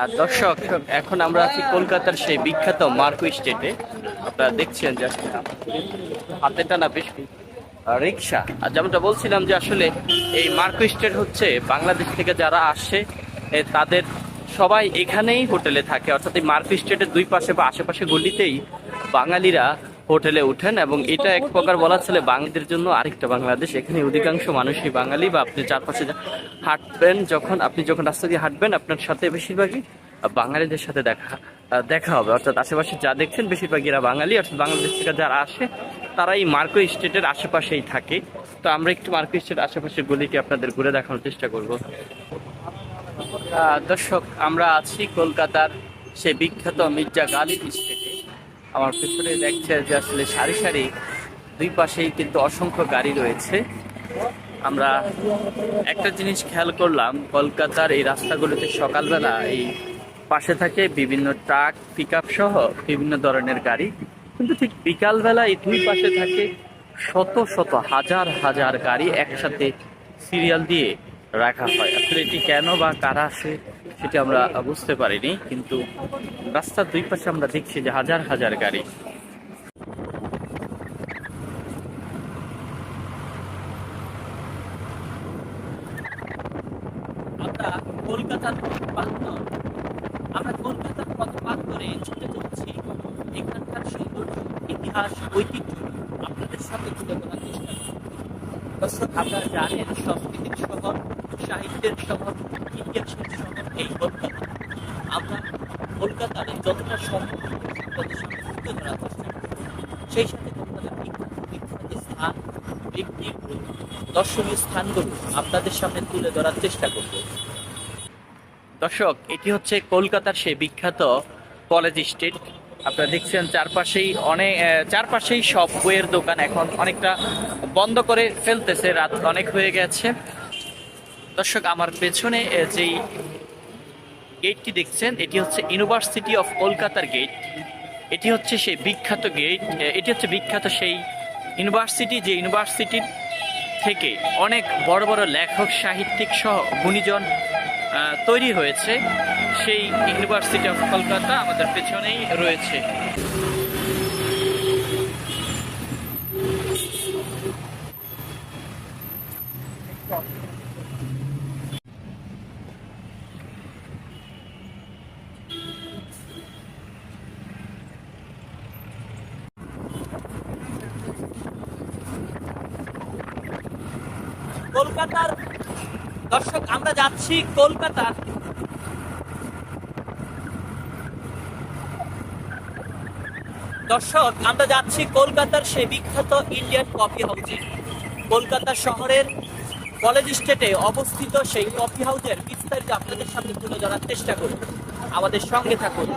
আর দর্শক, এখন আমরা আছি কলকাতার সেই বিখ্যাত মার্কো স্টেটে। আপনারা দেখছেন যে হাতে টানা বেশ রিক্সা। আর যেমনটা বলছিলাম যে আসলে এই মার্কো স্টেট হচ্ছে বাংলাদেশ থেকে যারা আসে তাদের সবাই এখানেই হোটেলে থাকে। অর্থাৎ এই মার্কো স্টেটের দুই পাশে বা আশেপাশে গলিতেই বাঙালিরা হোটেলে উঠেন এবং এটা এক প্রকার বলা চলে বাঙালিদের জন্য আরেকটা বাংলাদেশ। এখানে অধিকাংশ মানুষই বাঙালি বা আপনি চারপাশে হাঁটবেন, যখন আপনি যখন রাস্তা দিয়ে হাঁটবেন, আপনার সাথে বেশিরভাগই বাঙালিদের সাথে দেখা দেখা হবে। অর্থাৎ আশেপাশে যা দেখছেন, বেশিরভাগই এরা বাঙালি। অর্থাৎ বাংলাদেশ থেকে যারা আসে তারা এই মার্কো স্টেটের আশেপাশেই থাকে। তো আমরা একটু মার্কো স্টেট আশেপাশের গলিকে আপনাদের ঘুরে দেখানোর চেষ্টা করব। দর্শক, আমরা আছি কলকাতার সে বিখ্যাত মির্জা গালিব স্টেটে। আমার পেছনে দেখছে যে আসলে সারি সারি দুই পাশেই কিন্তু অসংখ্য গাড়ি রয়েছে। আমরা একটা জিনিস খেয়াল করলাম, কলকাতার এই রাস্তাগুলোতে সকালবেলা এই পাশে থাকে বিভিন্ন ট্রাক পিক সহ বিভিন্ন ধরনের গাড়ি। কিন্তু ঠিক বিকালবেলা এই দুই পাশে থাকে শত শত, হাজার হাজার গাড়ি একসাথে সিরিয়াল দিয়ে রাখা হয়। আসলে এটি কেন বা কারা আসে সেটি আমরা বুঝতে পারিনি, কিন্তু রাস্তার দুই পাশে আমরা দেখছি যে হাজার হাজার গাড়ি। কলকাতার আমরা কলকাতার করে ইতিহাস, ঐতিহ্য আপনাদের সাথে তুলে ধরার চেষ্টা আপনারা জানেন সংস্কৃতির শহর সাহিত্যের শহর ইতিহাসের শহর এই কলকাতা আমরা কলকাতার যতটা সম্ভব সেই সাথে কলকাতার বিখ্যাত স্থান দর্শনীয় স্থানগুলো আপনাদের সামনে তুলে ধরার চেষ্টা করব। দর্শক, এটি হচ্ছে কলকাতার সেই বিখ্যাত কলেজ স্ট্রিট। আপনারা দেখছেন চারপাশেই অনেক চারপাশেই সব বইয়ের দোকান এখন অনেকটা বন্ধ করে ফেলতেছে, রাত অনেক হয়ে গেছে। দর্শক, আমার পেছনে যেই গেটটি দেখছেন, এটি হচ্ছে ইউনিভার্সিটি অফ কলকাতার গেট। এটি হচ্ছে সেই বিখ্যাত গেট এটি হচ্ছে বিখ্যাত সেই ইউনিভার্সিটি, যে ইউনিভার্সিটির থেকে অনেক বড় বড় লেখক, সাহিত্যিক সহ গুণীজন তৈরি হয়েছে। সেই ইউনিভার্সিটি অফ কলকাতা আমাদের পেছনেই রয়েছে। কলকাতার দর্শক, আমরা যাচ্ছি কলকাতা। দর্শক, আমরা যাচ্ছি কলকাতার সেই বিখ্যাত ইন্ডিয়ান কফি হাউসে কলকাতা শহরের কলেজ স্টেটে অবস্থিত সেই কফি হাউসের বিস্তারিত আপনাদের সামনে তুলে ধরার চেষ্টা করব আমাদের সঙ্গে থাকুন।